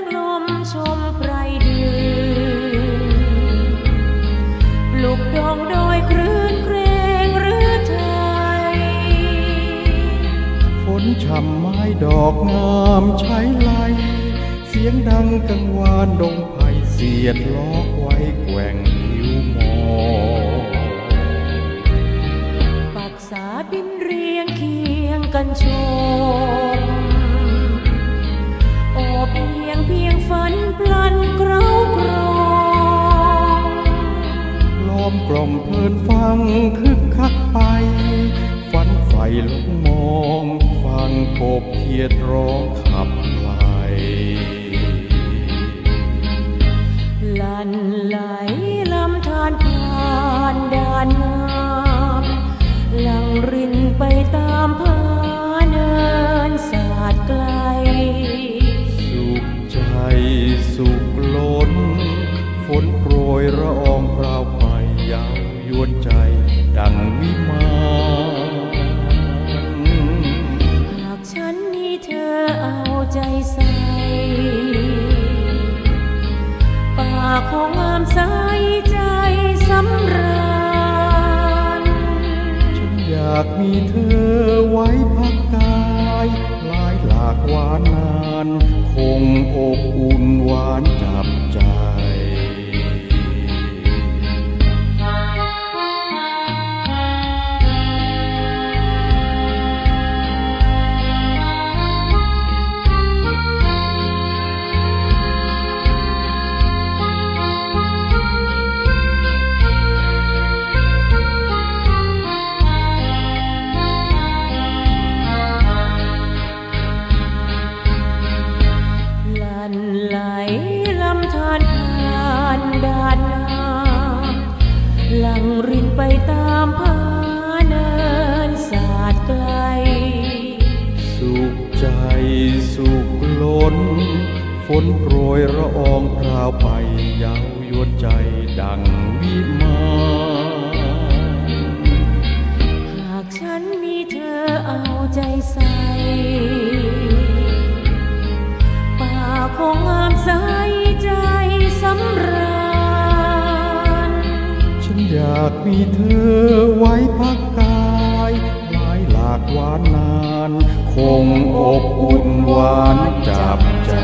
งลมชมไพรดือปลุกดองโดยคลื่นเครงหรือไทย ฝนช่ำไม้ดอกงามใช้ไหลเสียงดังกังวานดงไผ่เสียดล้อกไว้แกว่งผิวมองปักษาบินเรียงเคียงกันชม โอบี พียงฝันพลันเกรากรองล้อมกล่อมเพลินฟังคึกคักไป ฝันไฟลุกมอง ฟังกบเพียดร้องขับไล่ลันไหล ใสป่าของงามใสใจสำราญฉันอยากมีเธอไว้พักกาย หลายหลากหวานนาน คงอบอุ่นหวาน สุขล้น ฝนโปรยละอองพราวไปยาวยวนใจดังวิมานหากฉันมีเธอเอาใจใส่ป่าคงงามใสใจสำราญ ฉันอยากมีเธอไว้พักก หวานนาน คงอบอุ่นหวานจับใจ